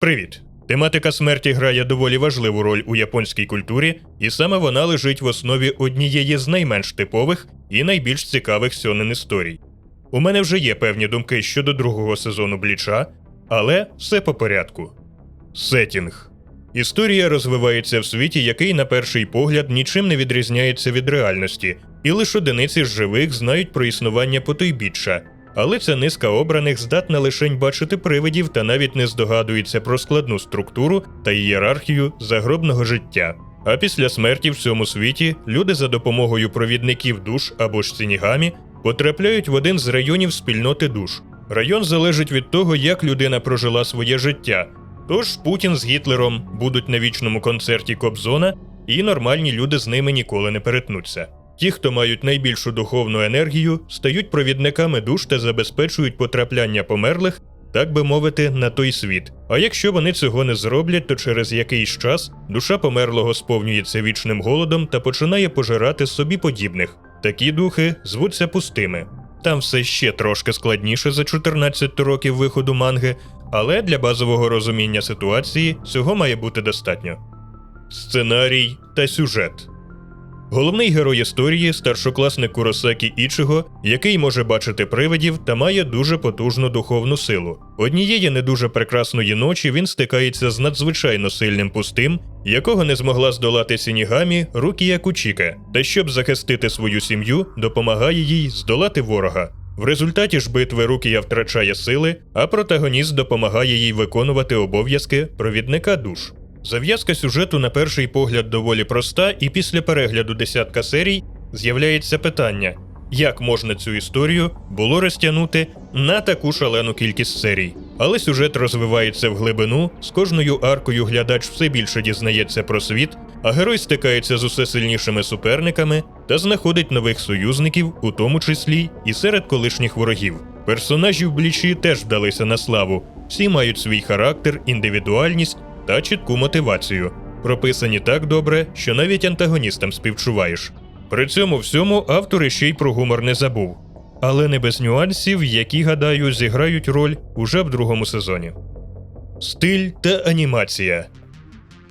Привіт! Тематика смерті грає доволі важливу роль у японській культурі, і саме вона лежить в основі однієї з найменш типових і найбільш цікавих сьонен історій. У мене вже є певні думки щодо другого сезону Бліча, але все по порядку. Сетінг. Історія розвивається в світі, який на перший погляд нічим не відрізняється від реальності, і лише одиниці з живих знають про існування потойбіччя. Але ця низка обраних здатна лишень бачити привидів та навіть не здогадується про складну структуру та ієрархію загробного життя. А після смерті в цьому світі люди за допомогою провідників душ або ж сінігамі потрапляють в один з районів спільноти душ. Район залежить від того, як людина прожила своє життя. Тож Путін з Гітлером будуть на вічному концерті Кобзона, і нормальні люди з ними ніколи не перетнуться. Ті, хто мають найбільшу духовну енергію, стають провідниками душ та забезпечують потрапляння померлих, так би мовити, на той світ. А якщо вони цього не зроблять, то через якийсь час душа померлого сповнюється вічним голодом та починає пожирати собі подібних. Такі духи звуться пустими. Там все ще трошки складніше за 14 років виходу манги, але для базового розуміння ситуації цього має бути достатньо. Сценарій та сюжет. Головний герой історії старшокласник Куросакі Ічиго, який може бачити привидів та має дуже потужну духовну силу. Однієї не дуже прекрасної ночі він стикається з надзвичайно сильним пустим, якого не змогла здолати Сінігамі Рукія Кучіке, та щоб захистити свою сім'ю, допомагає їй здолати ворога. В результаті ж битви Рукія втрачає сили, а протагоніст допомагає їй виконувати обов'язки провідника душ. Зав'язка сюжету на перший погляд доволі проста, і після перегляду десятка серій з'являється питання, як можна цю історію було розтягнути на таку шалену кількість серій. Але сюжет розвивається в глибину, з кожною аркою глядач все більше дізнається про світ, а герой стикається з усе сильнішими суперниками та знаходить нових союзників, у тому числі і серед колишніх ворогів. Персонажі в блічі теж вдалися на славу. Всі мають свій характер, індивідуальність та чітку мотивацію, прописані так добре, що навіть антагоністам співчуваєш. При цьому всьому автор іще й про гумор не забув, але не без нюансів, які, гадаю, зіграють роль уже в другому сезоні. Стиль та анімація.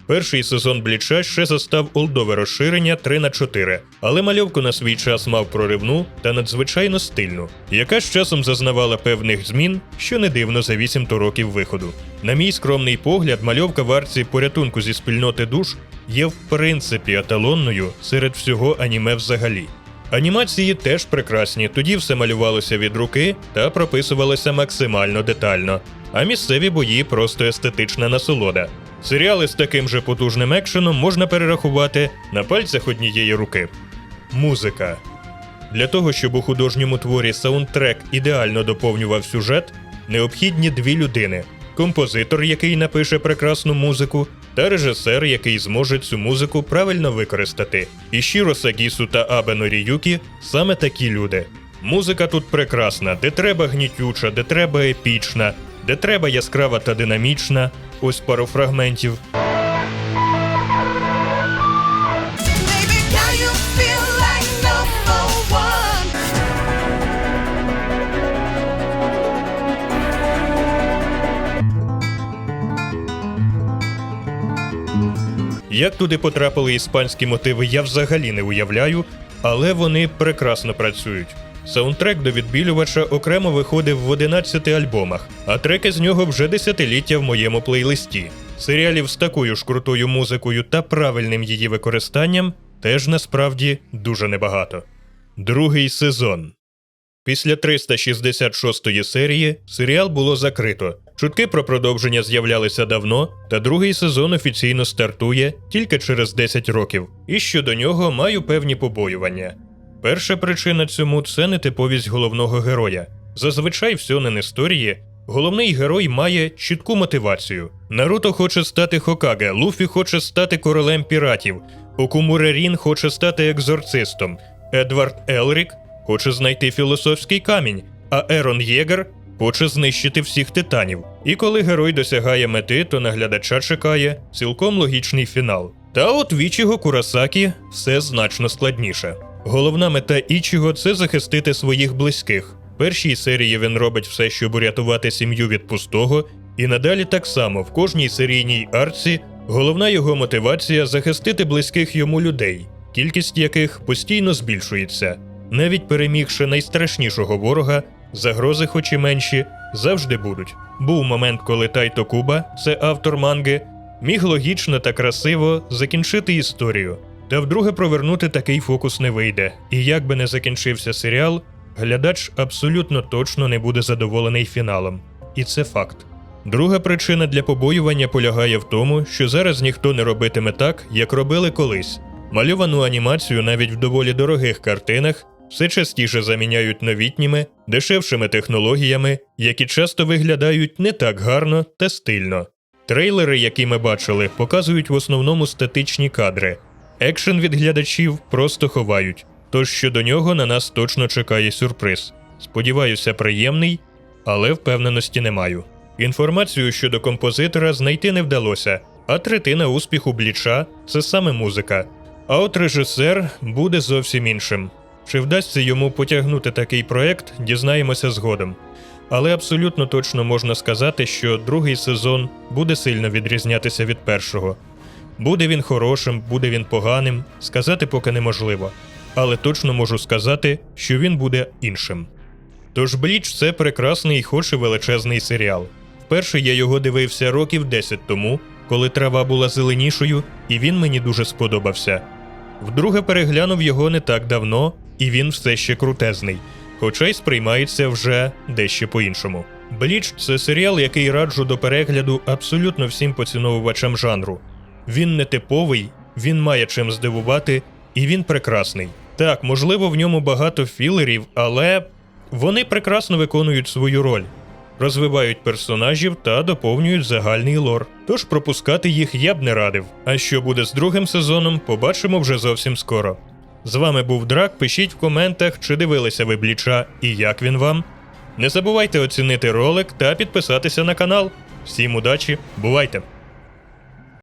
Перший сезон Бліча ще застав олдове розширення 3 на 4, але мальовку на свій час мав проривну та надзвичайно стильну, яка з часом зазнавала певних змін, що не дивно за 8 то років виходу. На мій скромний погляд, мальовка в арці порятунку зі спільноти душ є в принципі еталонною серед всього аніме взагалі. Анімації теж прекрасні, тоді все малювалося від руки та прописувалося максимально детально, а місцеві бої просто естетична насолода. Серіали з таким же потужним екшеном можна перерахувати на пальцях однієї руки. Музика. Для того, щоб у художньому творі саундтрек ідеально доповнював сюжет, необхідні дві людини: композитор, який напише прекрасну музику, та режисер, який зможе цю музику правильно використати. І Шіро Сагісу та Абе Норіюкі саме такі люди. Музика тут прекрасна, де треба гнітюча, де треба епічна, де треба яскрава та динамічна. Ось пару фрагментів. Як туди потрапили іспанські мотиви, я взагалі не уявляю, але вони прекрасно працюють. Саундтрек до відбілювача окремо виходив в 11 альбомах, а треки з нього вже десятиліття в моєму плейлисті. Серіалів з такою ж крутою музикою та правильним її використанням теж насправді дуже небагато. Другий сезон. Після 366-ї серії серіал було закрито. Чутки про продовження з'являлися давно, та другий сезон офіційно стартує тільки через 10 років. І щодо нього маю певні побоювання. Перша причина цьому це нетиповість головного героя. Зазвичай в сьонен історії головний герой має чітку мотивацію. Наруто хоче стати Хокаге, Луфі хоче стати королем піратів, Окумуре Рін хоче стати екзорцистом, Едвард Елрік хоче знайти філософський камінь, а Ерон Єгер хоче знищити всіх титанів. І коли герой досягає мети, то наглядача чекає цілком логічний фінал. Та от в Ічіго Курасакі все значно складніше. Головна мета Ічіго це захистити своїх близьких. В першій серії він робить все, щоб урятувати сім'ю від пустого, І надалі так само в кожній серійній арці головна його мотивація захистити близьких йому людей, кількість яких постійно збільшується. Навіть перемігши найстрашнішого ворога, загрози, хоч і менші, завжди будуть. Був момент, коли Тайто Куба, це автор манги, міг логічно та красиво закінчити історію. Та вдруге провернути такий фокус не вийде, і як би не закінчився серіал, глядач абсолютно точно не буде задоволений фіналом. І це факт. Друга причина для побоювання полягає в тому, що зараз ніхто не робитиме так, як робили колись. Мальовану анімацію навіть в доволі дорогих картинах все частіше заміняють новітніми, дешевшими технологіями, які часто виглядають не так гарно та стильно. Трейлери, які ми бачили, показують в основному статичні кадри. Екшен від глядачів просто ховають. Тож щодо нього на нас точно чекає сюрприз. Сподіваюся, приємний, але впевненості не маю. Інформацію щодо композитора знайти не вдалося, а третина успіху бліча це саме музика. А от режисер буде зовсім іншим. Чи вдасться йому потягнути такий проект, дізнаємося згодом. Але абсолютно точно можна сказати, що другий сезон буде сильно відрізнятися від першого. Буде він хорошим, буде він поганим, сказати поки неможливо. Але точно можу сказати, що він буде іншим. Тож Бліч це прекрасний, хоч і величезний серіал. Вперше я його дивився років 10 тому, коли трава була зеленішою, і він мені дуже сподобався. Вдруге переглянув його не так давно, і він все ще крутезний, хоча й сприймається вже дещо по-іншому. Бліч це серіал, який раджу до перегляду абсолютно всім поціновувачам жанру. Він не типовий, він має чим здивувати, і він прекрасний. Так, можливо, в ньому багато філерів, але вони прекрасно виконують свою роль, розвивають персонажів та доповнюють загальний лор. Тож пропускати їх я б не радив. А що буде з другим сезоном, побачимо вже зовсім скоро. З вами був Драк. Пишіть в коментах, чи дивилися ви бліча і як він вам. Не забувайте оцінити ролик та підписатися на канал. Всім удачі, бувайте!